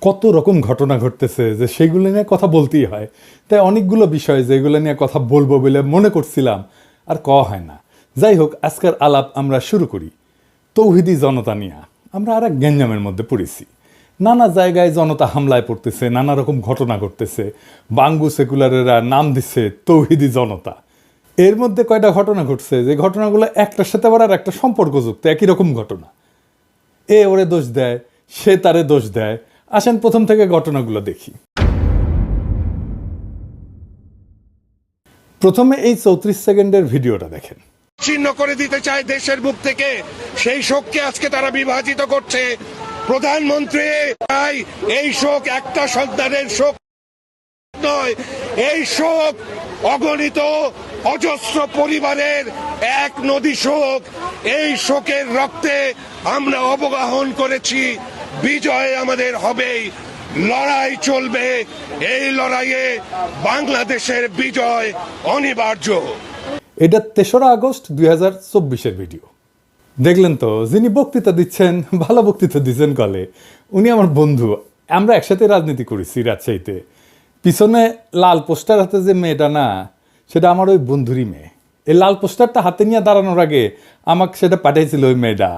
কত রকম ঘটনা ঘটতেছে যে সেগুলো নিয়ে কথা বলতেই হয়। তাই অনেকগুলো বিষয় যেগুলো নিয়ে কথা বলব বলে মনে করছিলাম, আর কওয়া হয় না। যাই হোক, আজকের আলাপ আমরা শুরু করি। তৌহিদি জনতা নিয়ে আমরা আর এক গ্যাঞ্জামের মধ্যে পড়েছি। নানা জায়গায় জনতা হামলায় পড়তেছে, নানা রকম ঘটনা ঘটতেছে। বাঙ্গু সেকুলারেরা নাম দিচ্ছে তৌহিদি জনতা। এর মধ্যে কয়টা ঘটনা ঘটছে? যে ঘটনাগুলো একটার সাথে আবার একটা সম্পর্কযুক্ত, একই রকম ঘটনা। এ ওরে দোষ দেয়, সে তারে দোষ দেয় আসেন প্রথম থেকে ঘটনাগুলো দেখি। প্রথমে এই চৌত্রিশ সেকেন্ডের ভিডিওটা দেখেন। ছিন্ন করে দিতে চায় দেশের বুক থেকে, সেই শোককে আজকে তারা বিভাজিত করছে। প্রধানমন্ত্রী, তাই এই শোক একটা সন্তানের শোক নয়, এই শোক অগণিত অজস্র পরিবারের এক নদী শোক। এই শোকের রক্তে আমরা অবগাহন করেছি। বিজয় আমাদের হবেই। লড়াই চলবে। এই লড়াইয়ে বাংলাদেশের বিজয় অনিবার্য। এটা তেসরা আগস্ট দুই চব্বিশের ভিডিও। দেখলেন তো, যিনি বক্তৃতা দিচ্ছেন, ভালো বক্তৃতা দিচ্ছেন কলে, উনি আমার বন্ধু। আমরা একসাথে রাজনীতি করেছি রাজশাহীতে। পিছনে লাল পোস্টার হাতে যে মেয়েটা না, সেটা আমার ওই বন্ধুরই মেয়ে। এই লাল পোস্টারটা হাতে নিয়ে দাঁড়ানোর আগে আমাকে সেটা পাঠিয়েছিল ওই মেয়েটা।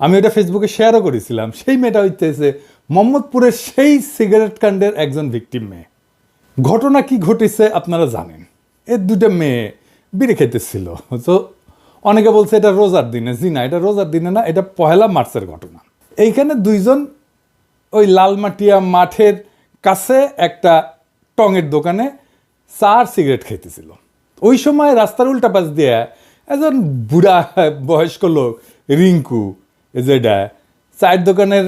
আমি ওটা ফেসবুকে শেয়ারও করেছিলাম। সেই মেয়েটা হইতেছে মোহাম্মদপুরের সেই সিগারেট কাণ্ডের একজন ভিকটিম মেয়ে। ঘটনা কি ঘটেছে আপনারা জানেন। এর দুটো মেয়ে বিড়ি খেতেছিল তো অনেকে বলছে এটা রোজার দিনে। জি না, এটা রোজার দিনে না, এটা পহেলা মার্চের ঘটনা। এইখানে দুইজন ওই লালমাটিয়া মাঠের কাছে একটা টঙের দোকানে চার সিগারেট খেতেছিল ওই সময় রাস্তার উল্টা পাশ দিয়ে একজন বুড়া বয়স্ক লোক, রিঙ্কু যেটা চায়ের দোকানের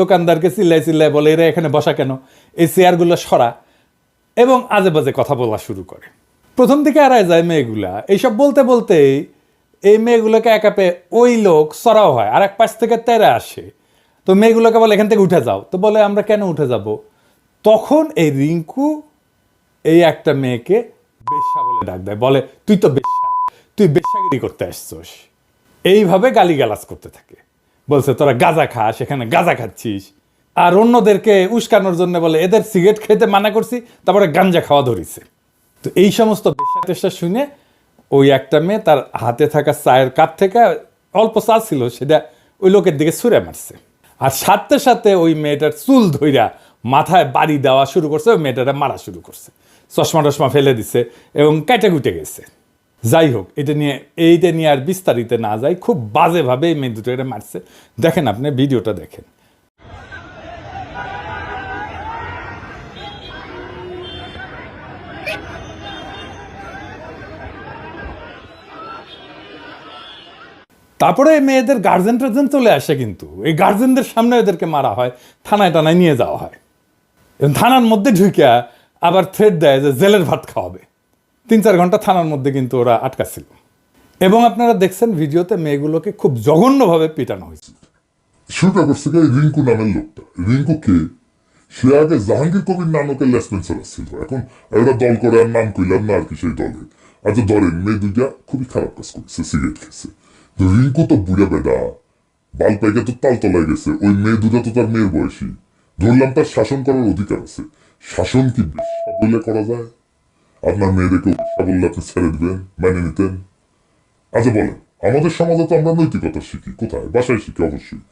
দোকানদারকে চিল্লাই চিল্লাই বলে, এরা এখানে বসা কেন? এই চেয়ারগুলো সরা এবং আজে বাজে কথা বলা শুরু করে। প্রথম দিকে এড়ায় যায় মেয়েগুলা। এইসব বলতে বলতেই এই মেয়েগুলোকে একাপে ওই লোক সরাও হয়, আর এক পাশ থেকে তেরে আসে। তো মেয়েগুলোকে বলে, এখান থেকে উঠে যাও। তো বলে, আমরা কেন উঠে যাব? তখন এই রিঙ্কু এই একটা মেয়েকে বেশ্যা বলে ডাক দেয়। বলে, তুই তো বেশ্যা, তুই বেশ্যাগিরি করতে আসছোস। এইভাবে গালিগালাজ করতে থাকে। বলছে, তোরা গাঁজা খাস এখানে গাঁজা খাচ্ছিস। আর অন্যদেরকে উস্কানোর জন্য বলে, এদের সিগারেট খেতে মানা করছি, তারপরে গাঞ্জা খাওয়া ধরিছে। তো এই সমস্ত টেশ্যা শুনে ওই একটা মেয়ে তার হাতে থাকা চায়ের কাপ থেকে অল্প চা ছিল, সেটা ওই লোকের দিকে ছুঁড়ে মারছে। আর সাথে সাথে ওই মেয়েটার চুল ধইরা মাথায় বাড়ি দেওয়া শুরু করছে, ওই মেয়েটারে মারা শুরু করছে। চশমা টশমা ফেলে দিছে এবং কেটে কুটে গেছে। যাই হোক, এটা নিয়ে, এইটা নিয়ে আর বিস্তারিত না যাই, খুব বাজেভাবে এই মেয়ে দুটোকে মারছে। দেখেন আপনি, ভিডিওটা দেখেন। তারপরে মেয়েদের গার্জেন টার্জেন চলে আসে কিন্তু। এই গার্জেনদের সামনে এদেরকে মারা হয়, থানায় টানায় নিয়ে যাওয়া হয়। থানার মধ্যে ঢুকিয়া আবার থ্রেড দেয় যে জেলের ভাত খাওয়াবে। তিন চার ঘণ্টা থানার মধ্যে কিন্তু ওরা আটকা ছিল এবং আপনারা দেখছেন ভিডিওতে মেয়েগুলোকে খুব জঘন্যভাবে পিটানো হয়েছে। শুরুটা করছে কি রিঙ্কু নামের লোকটা। রিঙ্কু কে? সে আগে জাহাঙ্গীর কবির নানকের লেসপেন্সার ছিল এখন একটা দল করে আর নাম কইলাম না আর কি সেই দলের। আচ্ছা ধরেন মেয়ে দুইটা খুবই খারাপ কাজ করছে সিগারেট খেয়েছে। রিঙ্কু তো বুড়া বেডা বাল পাইকে তো তাল তলায় গেছে। ওই মেয়ে দুটা তো তার মেয়ের বয়সী। ধরলাম তার শাসন করার অধিকার আছে। শাসন কি বলে করা যায়? আপনার মেয়েদেরকে বললে আপনি ছেড়ে দিবেন মেনে নিতেন। আচ্ছা বলেন, আমাদের সমাজে তো আমরা নৈতিকতা শিখি। কোথায়? বাসায় শিখি, অবশ্যই।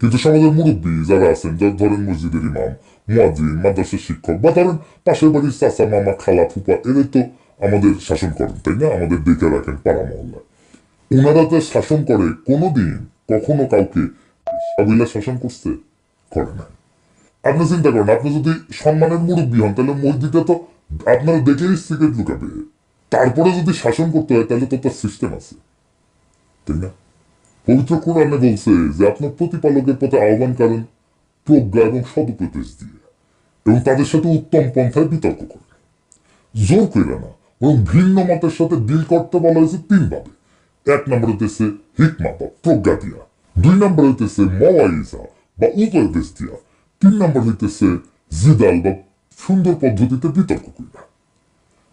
কিন্তু সমাজের মুরব্বী যারা আছেন যারা ধরেন মসজিদের ইমাম, মুয়াজ্জিন, মাদ্রাসার শিক্ষক, বা ধরেন পাশের বাড়ির চাচা, মামা, খালা, ফুপা, এদের তো আমাদের শাসন করেন, তাই না? আমাদের দেখে রাখেন পাড়া মহল্লায়। ওনারা যে শাসন করে, কোনোদিন কখনো কাউকে সাবিলা শাসন করতে করে না আপনি চিন্তা করেন, আপনি যদি সম্মানের মুরব্বী হন, তাহলে মসজিদে তো আপনারা দেখেই সিগারেট লুকাবে। তারপরে যদি শাসন করতে হয়, তাহলে তো তার সিস্টেম আছে। তাই না? পবিত্র কোরআনে বলছে যে, আপনার প্রতিপালকের পথে আহ্বান করেন, প্রজ্ঞা এবং সদুপদেশ দিয়ে, এবং তাদের সাথে উত্তম পন্থায় বিতর্ক করে জোর করে না এবং ভিন্ন মতের সাথে ডিল করতে বলা হয়েছে তিন ভাবে। এক নম্বর হইতেছে হিকমা বা প্রজ্ঞা দিয়া, দুই নম্বর হইতেছে মওয়াইজা বা উপদেশ দিয়া, তিন নম্বর হইতেছে জিদাল বা সুন্দর পদ্ধতিতে বিতর্ক কইরা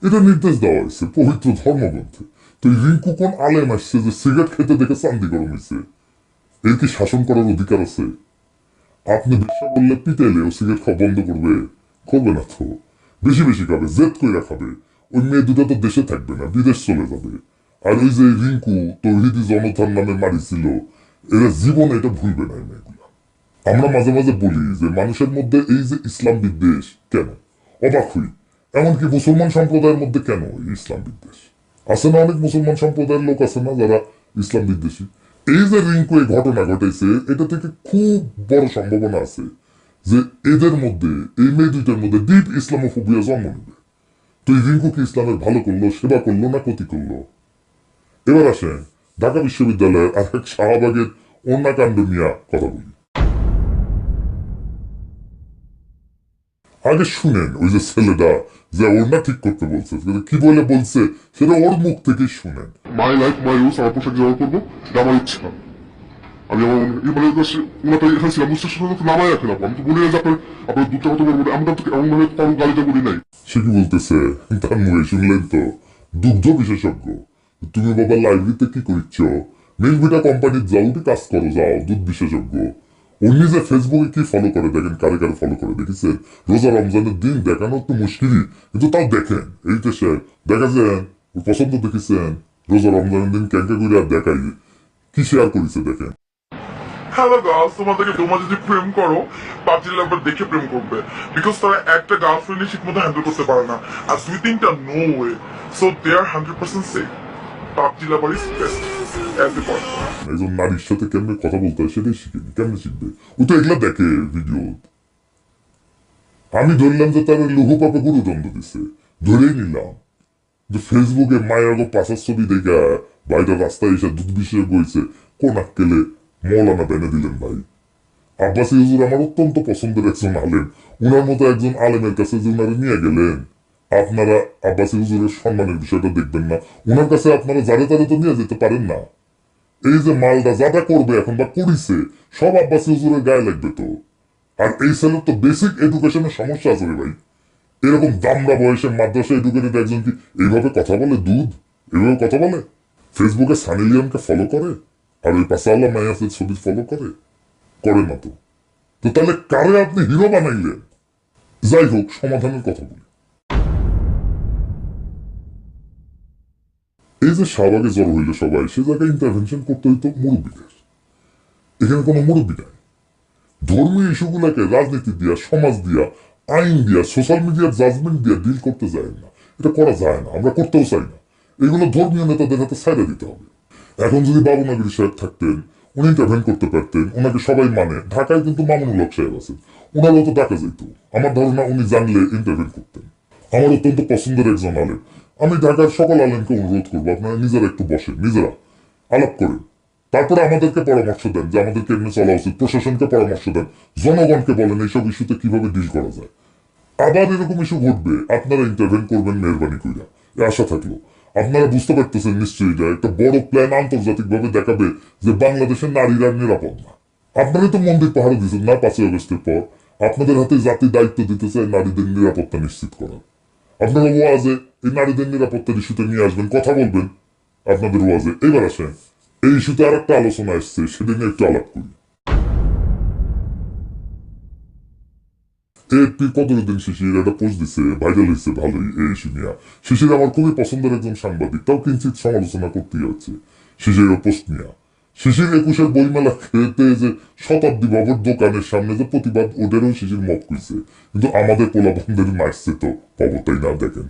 এটা নির্দেশ দেওয়া হয়েছে, পবিত্র ধর্মগ্রন্থে। তো রিঙ্কু কোন আলেম আসছে যে সিগারেট খেতে দেখে চান্দি গরম হয়েছে? এর কি শাসন করার অধিকার আছে? আপনি ব্যবসা করলে পিটাইলে ও সিগারেট খাওয়া বন্ধ করবে? করবে না তো। বেশি বেশি খাবে, জেদ কইরা খাবে। ওই মেয়ে দুটো তো দেশে থাকবে না, বিদেশ চলে যাবে। আর ওই যে রিঙ্কু, তৌহিদি জনতার নামে মারিছিল, এরা জীবনে এটা ভুলবে না মেয়েগুলা আমরা মাঝে মাঝে বলি যে মানুষের মধ্যে এই যে ইসলাম বিদ্বেষ কেন? অবাক হই। এমনকি মুসলমান সম্প্রদায়ের মধ্যে কেন ইসলাম বিদ্বেষ? আছে না অনেক মুসলমান সম্প্রদায়ের লোক আছে না যারা ইসলাম বিদ্বেষী? এই যে রিঙ্কু এই ঘটনা ঘটেছে, এটা থেকে খুব বড় সম্ভাবনা আছে যে এদের মধ্যে, এই মেয়ে দুইটার মধ্যে ডিপ ইসলামোফোবিয়া জন্ম নেবে। তো এই রিঙ্কু কি ইসলামের ভালো করল, সেবা করল না ক্ষতি করল? এবার আসেন ঢাকা বিশ্ববিদ্যালয়ের আর এক শাহবাগের অন্যাকাণ্ড নিয়ে কথা বলি। আগে শুনেন ওই যে ছেলেটা যে ওড়না ঠিক করতে বলছে। কি বলে বলছে সেটা ওর মুখ থেকেই শুনেন। মাই লাইফ মাই রুলস আমার পোশাক জমা করব এটা আমার ইচ্ছা। আমি আমার মানে ওনাটা এখানে ছিলাম সাথে নামাই রাখে রাখব আমি তো বলি না যে আপনার আপনার দুটো কথা বলব আমি তো এমন ভাবে কারও গালিটা বলি নাই। সে কি বলতেছে? তার মুখে শুনলেন তো? দুগ্ধ বিশেষজ্ঞ। তুমি বাবা লাইব্রেরিতে কি করছ? মিলভিটা কোম্পানির যাও কাজ করো যাও দুধ বিশেষজ্ঞ। উনি যে ফেসবুকে কি ফলো করে? দেখেন কারে কারে ফলো করে? দেখেছেন? রোজা রমজানের দিন দেখানো একটু মুশকিলই, কিন্তু তাও দেখেন। এই তো সে দেখা পছন্দ দেখেছেন? রোজা রমজানের দিন ক্যাঙ্কা করে আর দেখাই। কি শেয়ার করেছে দেখেন? হ্যালো গার্লস তোমাদেরকে তোমরা যদি প্রেম করো, পাবজি লাভার দেখে প্রেম করবে। বিকজ তারা একটা গার্লফ্রেন্ড ঠিক মতো হ্যান্ডেল করতে পারে না। আর সুইটিংটা no way so they are hundred percent safe PUBG lover is best একজন নারীর সাথে কেমনে কথা বলতে হয় সেটাই শিখেনি কেমনে শিখবে? ও তো এগুলা দেখে ভিডিও আমি ধরলাম যে তার লুহু পাপে গুরুদণ্ড দিছে। ধরেই নিলাম। যে ফেসবুকে মায়াগো পাশার ছবি দেখা বাইরে রাস্তায় এসে দুধ বিষয়ে গইছে কোন আক্কেলে মৌলানা বেনে দিলেন ভাই? আব্বাসি হুজুর আমার অত্যন্ত পছন্দের একজন আলেম। উনার মতো একজন আলেমের কাছে যে উনারা নিয়ে গেলেন, আপনারা আব্বাসি হুজুরের সম্মানের বিষয়টা দেখবেন না। উনার কাছে আপনারা যারে তারে তো নিয়ে যেতে পারেন না। এই যে মালটা যাটা করবে এখন বা করিছে, সব আব্বাসী হুজুরের গায়ে লাগবে তো। আর এই ছেলের তো বেসিক এডুকেশনের সমস্যা আছে ভাই। এরকম দামড়া বয়সে মাদ্রাসা এডুকেটেড একজন কি এইভাবে কথা বলে দুধ? এভাবে কথা বলে? ফেসবুকে সানি লিওনকে ফলো করে? আর ওই পাসাল্লা মায়াসের ছবি ফলো করে? করে না তো। তো তাহলে কারে আপনি হিরো বানাইলেন? যাই হোক, সমাধানের কথা বলি। এই যে শাহবাগে জ্বর হইলে সবাই, সে জায়গায় ইন্টারভেনশন করতে হইতো মুরব্বীদের। এখানে কোনো মুরব্বী নাই। ধর্মীয় ইস্যুগুলোকে রাজনীতি দিয়া, সমাজ দিয়া, আইন দিয়া সোশ্যাল মিডিয়ার জাজমেন্ট দিয়া ডিল করতে যায় না। এটা করা যায় না, আমরা করতেও চাই না। এগুলো ধর্মীয় নেতাদের হাতে সাইডে দিতে হবে। এখন যদি বাবুনগরী সাহেব থাকতেন, উনি ইন্টারভেন করতে পারতেন, ওনাকে সবাই মানে। ঢাকায় কিন্তু মামুনুল হক সাহেব আছেন, ওনারও তো ডাকা যেত আমার ধারণা উনি জানলে ইন্টারভেন করতেন। আমার অত্যন্ত পছন্দের একজন আলেম। আমি ঢাকার সকল আলেমকে অনুরোধ করব, আপনারা নিজেরা একটু বসেন, নিজেরা আলাপ করেন। তারপরে আমাদেরকে পরামর্শ দেন যে আমাদেরকে এমনি চলা উচিত, প্রশাসনকে পরামর্শ দেন, জনগণকে বলেন এইসব ইস্যুতে কীভাবে ডিল করা যায়। আবার এরকম ইস্যু ঘটবে, আপনারা ইন্টারভেন করবেন মেহরবানি কইরা, এ আশা থাকল। আপনারা বুঝতে পারতেছেন নিশ্চয়ই এটা একটা বড় প্ল্যান আন্তর্জাতিক ভাবে দেখাবে যে বাংলাদেশের নারীরা নিরাপদ না। আপনারা তো মন্দির পাহাড়ে দিচ্ছেন না পাঁচই আগস্টের পর। আপনাদের হাতে জাতি দায়িত্ব দিতে চায় নারীদের নিরাপত্তা নিশ্চিত করার। আপনারা ওয়াজে এই নারীদের নিরাপত্তার ইস্যুতে নিয়ে আসবেন, কথা বলবেন আপনাদের ওয়াজে। এবার আসেন, এই ইস্যুতে আর একটা আলোচনা এসছে, সেটা একটু আলাপ করি। এপি শিশির একটা পোস্ট দিছে ভাইরাল হয়েছে ভালোই এই ইস্যু নিয়ে। শিশির আমার খুবই পছন্দের একজন সাংবাদিক, তাও কিঞ্চিত সমালোচনা করতেই হচ্ছে শিশিরের পোস্ট নিয়ে। শিশির একুশের বইমেলা খেতে যে শতাব্দী বাবুর দোকানের সামনে যে প্রতিবাদ ওদেরও শিশির মত কইছে। কিন্তু আমাদের পোলাবন্ধের মারছে তো পাবতাই না দেখেন।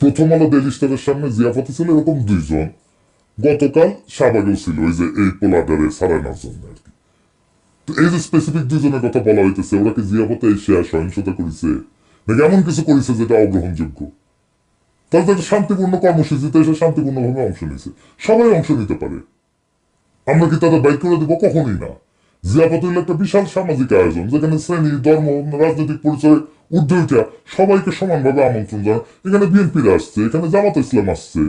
প্রথম আলো ডেলি সামনে জিয়াফতে ছিল এরকম দুইজন। গতকাল শাহবাগেও ছিল ওই যে এই পোলাডারে সারানোর জন্য আর কি। তো এই যে স্পেসিফিক দুজনের কথা বলা হইতেছে, ওরা কি এসে আর সহিংসতা করেছে? নাকি এমন কিছু করেছে যেটা অগ্রহণযোগ্য? তাহলে তো একটা শান্তিপূর্ণ কর্মসূচিতে এসে শান্তিপূর্ণভাবে অংশ নিয়েছে। সবাই অংশ নিতে পারে। আমরা কি তাদের বাইক করে দেবো? কখনোই না। হইল একটা বিশাল সামাজিক আয়োজন, যেখানে শ্রেণি, ধর্ম, রাজনৈতিক পরিচয় ঊর্ধ্বে সবাইকে সমানভাবে আমন্ত্রণ জানায়। এখানে বিএনপির আসছে, এখানে জামাত ইসলাম আসছে,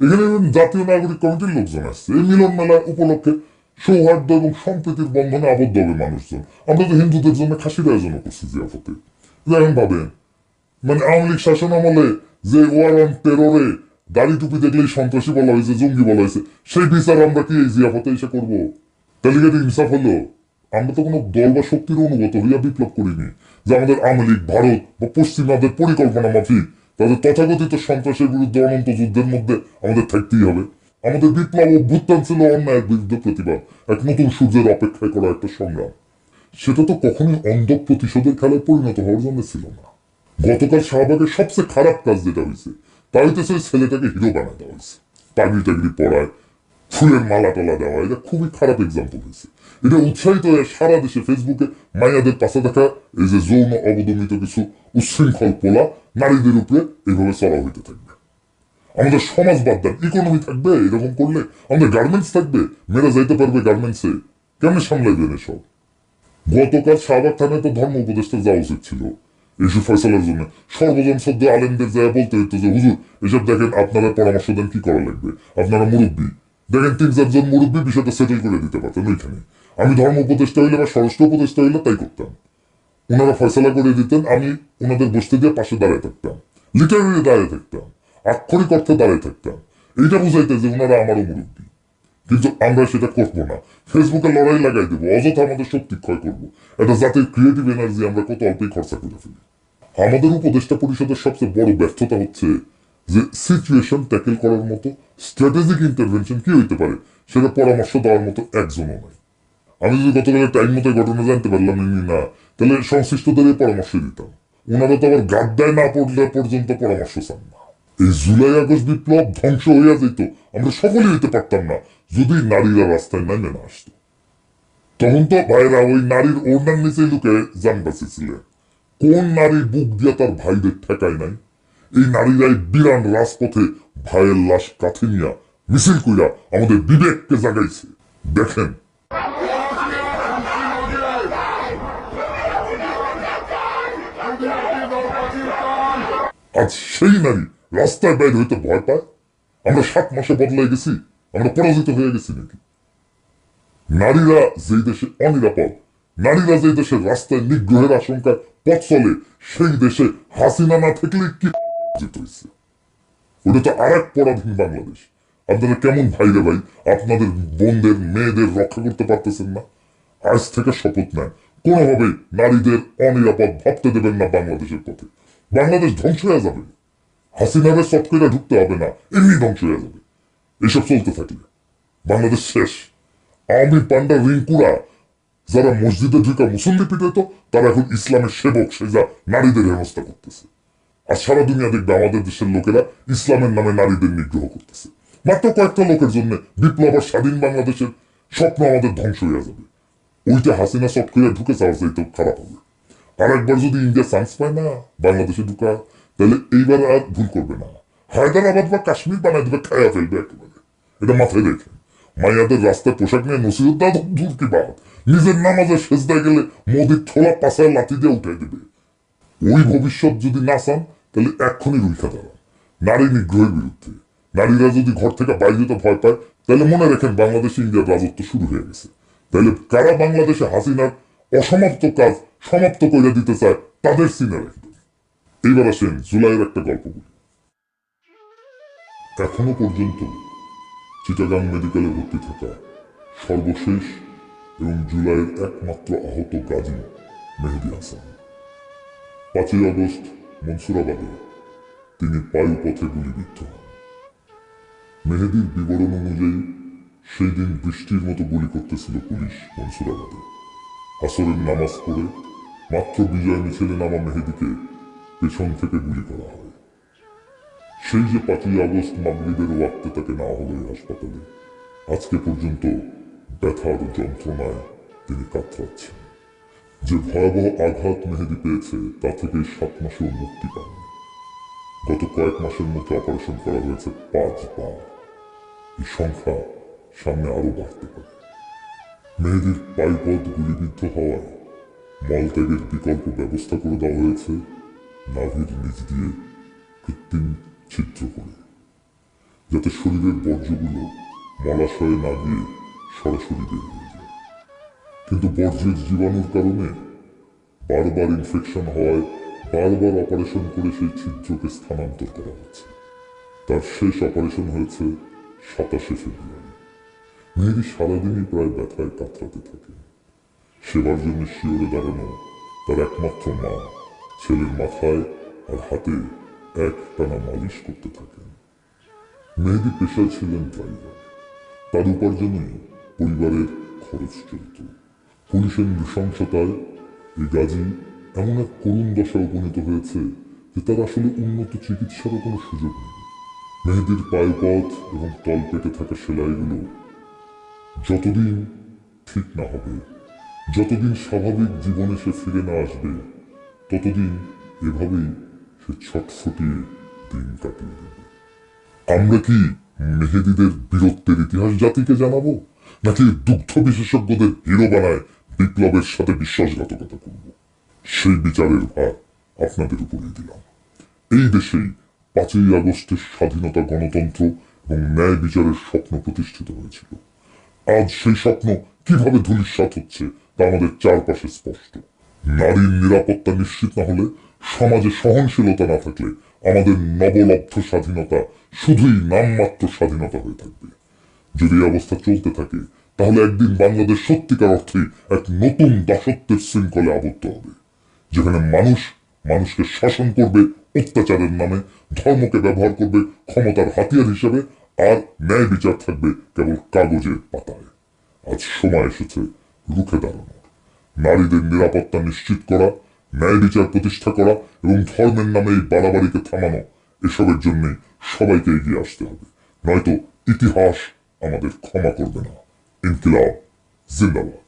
এখানে জাতীয় নাগরিক কমিটির লোকজন আসছে। এই মিলন মেলা উপলক্ষে সৌহার্দ্য এবং সম্প্রীতির বন্ধনে আবদ্ধ হবে মানুষজন। আমরা তো হিন্দুদের জন্য খাসির আয়োজন করছি জিয়াফতে। যেমন ভাবেন মানে আওয়ামী লীগ শাসন আমলে যে ওয়ার অন টেরোরে দাড়ি টুপি দেখলেই সন্ত্রাসী বলা হয়েছে, জঙ্গি বলা হয়েছে, সেই বিচার আমরা কি এই জিয়াফতে এসে করব? তাহলে কি ইনসাফ হলো? আমরা তো কোনো দল বা শক্তির অনুগত হইয়া বিপ্লব করিনি। যে আমাদের আওয়ামী লীগ, ভারত বা পশ্চিমাদের পরিকল্পনা মাফিক, তাদের তথাকথিত সন্ত্রাসের বিরুদ্ধে অনন্ত যুদ্ধের মধ্যে আমাদের থাকতেই হবে। আমাদের বিপ্লব অভ্যুত্থান ছিল অন্যায়ের বিরুদ্ধে প্রতিবাদ, এক নতুন সূর্যের অপেক্ষায় করা একটা সংগ্রাম। সেটা তো কখনোই অন্ধ প্রতিশোধের খেলায় পরিণত হওয়ার জন্য ছিল না। গতকাল শাহবাগের সবচেয়ে খারাপ কাজ যেটা হয়েছে তা ওই ছেলেটাকে হিরো বানা দেওয়া হয়েছে। পাগড়ি টাগড়ি পড়ায় ফুলের মালা টালা দেওয়া এটা খুবই খারাপ এক্সাম্পল হয়েছে। এটা উৎসাহিত হয়ে সারা দেশে ফেসবুকে মাইয়াদের পাশে দেখা এই যে যৌন অবদমিত কিছু উচ্ছৃঙ্খল পোলা নারীদের উপরে এইভাবে চড়া হইতে থাকবে। আমাদের সমাজ বাদ দেন ইকোনমি থাকবে, এরকম করলে আমাদের গার্মেন্টস থাকবে, মেয়েরা যাইতে পারবে গার্মেন্টসে কেমনে সামলাইবেন এসব? গতকাল শাহবাগ থানায় তো ধর্ম উপদেষ্টা যাওয়া উচিত ছিল। এসব ফয়সালার জন্য সর্বজন সদ্য আলেমদের যায় বলতে হইতো যে, হুজুর, এসব দেখেন, আপনারা পরামর্শ দেন কি করা লাগবে? আপনারা মুরব্বী। দেখেন তিন চারজন মুরব্বী বিষয়টা সেটেল করে দিতে পারতেন ওইখানে। আমি ধর্ম উপদেষ্টা হইলে বা স্বরাষ্ট্র উপদেষ্টা হইলে তাই করতাম। ওনারা ফয়সলা করে দিতেন, আমি ওনাদের বসতে দিয়ে পাশে দাঁড়ায় থাকতাম। লিটারারি দাঁড়ায় থাকতাম, আক্ষরিক অর্থে দাঁড়ায় থাকতাম। এইটা বুঝাইতে যে ওনারা আমারও মুরব্বী। কিন্তু আমরা সেটা করব না। ফেসবুকে লড়াই লাগাই দেবো, অযথা আমাদের শক্তি ক্ষয় করব। এটা জাতির ক্রিয়েটিভ এনার্জি আমরা কত অল্পই খরচা করে ফেলি। আমাদের উপদেষ্টা পরিষদের সবচেয়ে বড় ব্যর্থতা হচ্ছে যে সিচুয়েশন ট্যাকেল করার মতো স্ট্র্যাটেজিক ইন্টারভেনশন কি হইতে পারে, সেটা পরামর্শ দেওয়ার মতো একজনও নাই। আমি যদি গতকালের টাইম মতো ঘটনা জানতে পারলাম এমনি না, তাহলে সংশ্লিষ্টদের পরামর্শ দিতাম। ওনারা তো আবার গাদ্দায় না পড়লে পর্যন্ত পরামর্শ চান না। এই জুলাই আগস্ট বিপ্লব ধ্বংস হইয়া যেত, আমরা সকলেই হইতে পারতাম না, যদি নারীরা রাস্তায় নামে না আসতো। তখন তো ভাইরা ওই নারীর ওড়নার নিচে লুকে যান বাঁচিয়েছিলেন। কোন নারী বুক দিয়ে তার ভাইদের ঠেকায় নাই? এই নারীরাই বিরান রাজপথে ভাইয়ের লাশ কাঁথে নিয়া মিছিল কইরা আমাদের বিবেককে জাগাইছে। দেখেন আজ সেই নারী রাস্তায় বাইরে হইতে ভয় পায়? আমরা সাত মাসে বদলাই গেছি, আমরা পরাজিত হয়ে গেছি নাকি? নারীরা যেই দেশে অনিরাপদ, নারীরা যেই দেশে রাস্তায় নিগ্রহের আশঙ্কায় পথ চলে, সেই দেশে হাসিনা না থাকলে কি যেতে হয়েছে ওটা তো আর এক পরাধীন বাংলাদেশ। আপনারা কেমন ভাইরে ভাই, আপনাদের বোনদের, মেয়েদের রক্ষা করতে পারতেছেন না? আজ থেকে শপথ নেন। কোনোভাবেই নারীদের অনিরাপদ ভাবতে দেবেন না বাংলাদেশের পথে। বাংলাদেশ ধ্বংস হয়ে যাবে। হাসিনারে চট ঢুকতে হবে না, এমনি ধ্বংস হয়ে যাবে। এসব চলতে থাকলে বাংলাদেশ শেষ। আওয়ামী পান্ডা রিঙ্কুরা, যারা মসজিদে ঢুকা মুসল্লি পিটাইত, তারা এখন ইসলামের সেবক সেজা নারীদের হেনস্থা করতেছে। আর সারা দুনিয়া দেখবে আমাদের দেশের লোকেরা ইসলামের নামে নারীদের নিগ্রহ করতেছে। মাত্র কয়েকটা লোকের জন্য বিপ্লব আর স্বাধীন বাংলাদেশের স্বপ্ন আমাদের ধ্বংস হয়ে যাবে। ওইটা হাসিনা করে ঢুকে চাওয়া যাইতে খারাপ হবে। আর একবার যদি ইন্ডিয়া চান্স পায় না বাংলাদেশে ঢুকা তাহলে এইবার আর ভুল করবে না। হায়দ্রাবাদ বা কাশ্মীর বানায় দেবে খায়া ফেলবে একেবারে। এটা মাথায় রেখে মাইয়াদের রাস্তায় পোশাক নিয়ে নসিহত দূর কি বাদ নিজের নামাজে সেজদায় গেলে মোদির থোলা পাশায় লাথি দিয়ে উঠে দেবে। ওই ভবিষ্যৎ যদি না চান, তাহলে এক্ষুনি রুখা দাঁড়ান। নারী নিগ্রহের বিরুদ্ধে। নারীরা যদি ঘর থেকে বাইরে যেতে ভয় পায়, তাহলে মনে রাখেন বাংলাদেশে ইন্ডিয়ার রাজত্ব শুরু হয়ে গেছে। তাহলে কারা বাংলাদেশে হাসিনার অসমাপ্ত কাজ সমাপ্ত করে দিতে চায় তাদের সিনে রাখবেন এইবার আসেন জুলাইয়ের একটা গল্প বলি। এখনও পর্যন্ত চিটাগাং মেডিকেলে ভর্তি থাকা সর্বশেষ এবং জুলাইয়ের একমাত্র আহত গাজী মেহেদি হাসান। পাঁচই আগস্ট মনসুরাবাদে তিনি বায়ুপথে গুলিবিদ্ধ হন। মেহেদির বিবরণ অনুযায়ী সেই দিন বৃষ্টির মতো গুলি করতেছিল পুলিশ মনসুরাবাদে। আসরের নামাজ পড়ে মাত্র বিজয় মিছিলে নামা মেহেদিকে পেছন থেকে গুলি করা হয়। সেই যে পাঁচই আগস্ট মাগরিবের ওয়াক্তে তাকে না হলো এই হাসপাতালে, আজকে পর্যন্ত ব্যথার যন্ত্রণায় তিনি কাতরাচ্ছেন। যে ভয়াবহ আঘাত মেহেদি পেয়েছে, তা থেকে সাত মাসেও মুক্তি পাননি। গত কয়েক মাসের মধ্যে অপারেশন করা হয়েছে পাঁচবার। এই সংখ্যা সামনে আরও বাড়তে পারে। মেহেদির পাইপথ গুলিবিদ্ধ হওয়ায় মলত্যাগের বিকল্প ব্যবস্থা করে দেওয়া হয়েছে। নাভির নিচ দিয়ে কৃত্রিম ছিদ্র করে। যাতে শরীরের বর্জ্যগুলো মলাশয়ে না গিয়ে সরাসরি বের হয়ে যায়। কিন্তু বর্জ্যের জীবাণুর কারণে বারবার ইনফেকশন হওয়ায় বারবার অপারেশন করে সেই ছিদ্রকে স্থানান্তর করা হচ্ছে। তার শেষ অপারেশন হয়েছে সাতাশে ফেব্রুয়ারি। মেহেদি সারাদিনই প্রায় ব্যথায় কাতরাতে থাকে। সেবার জন্য শিওরে দাঁড়ানো, তার একমাত্র মা, ছেলের মাথায় আর হাতে এক টানা মালিশ করতে থাকেন। মেহেদি পেশায় ছিলেন ড্রাইভার তার উপার্জনে পরিবারের খরচ চলত। পুলিশের নৃশংসতায় এই গাজী এমন এক করুণ দশায় উপনীত হয়েছে যে তার আসলে উন্নত চিকিৎসারও কোনো সুযোগ নেই। মেহেদির পায়ুপথ এবং তল পেটে থাকা সেলাইগুলো যতদিন ঠিক না হবে যতদিন স্বাভাবিক জীবনে সে ফিরে না আসবে, ততদিন এভাবেই সে ছটফটিয়ে দিন কাটিয়ে দেবে। আমরা কি মেহেদিদের বীরত্বের ইতিহাস জাতিকে জানাব, নাকি দুগ্ধ বিশেষজ্ঞদের হিরো বানায় বিপ্লবের সাথে বিশ্বাসঘাতকতা করব? সেই বিচারের ভার আপনাদের উপরে দিলাম। এই দেশেই পাঁচই আগস্টের স্বাধীনতা গণতন্ত্র এবং ন্যায় বিচারের স্বপ্ন প্রতিষ্ঠিত হয়েছিল। আজ সেই স্বপ্ন কীভাবে ধূলিসাৎ হচ্ছে তা আমাদের চারপাশে স্পষ্ট। নারীর নিরাপত্তা নিশ্চিত না হলে সমাজে সহনশীলতা না থাকলে আমাদের নবলব্ধ স্বাধীনতা শুধুই নামমাত্র স্বাধীনতা হয়ে থাকবে। যদি অবস্থা চলতে থাকে, তাহলে একদিন বাংলাদেশ সত্যিকার অর্থে এক নতুন দাসত্বের শৃঙ্খলে আবদ্ধ হবে, যেখানে মানুষ মানুষকে শাসন করবে, অত্যাচারের নামে ধর্মকে ব্যবহার করবে, ক্ষমতার হাতিয়ার হিসেবে আর ন্যায় বিচার থাকবে কেবল কাগজের পাতায়। আজ সময় এসেছে রুখে দাঁড়ানো নারীদের নিরাপত্তা নিশ্চিত করা, ন্যায় বিচার প্রতিষ্ঠা করা এবং ধর্মের নামে এই বাড়াবাড়িকে থামানো, এসবের জন্য সবাইকে এগিয়ে আসতে হবে। নয়তো ইতিহাস আমাদের ক্ষমা করবে না। ইনকিলাব, জিন্দাবাদ।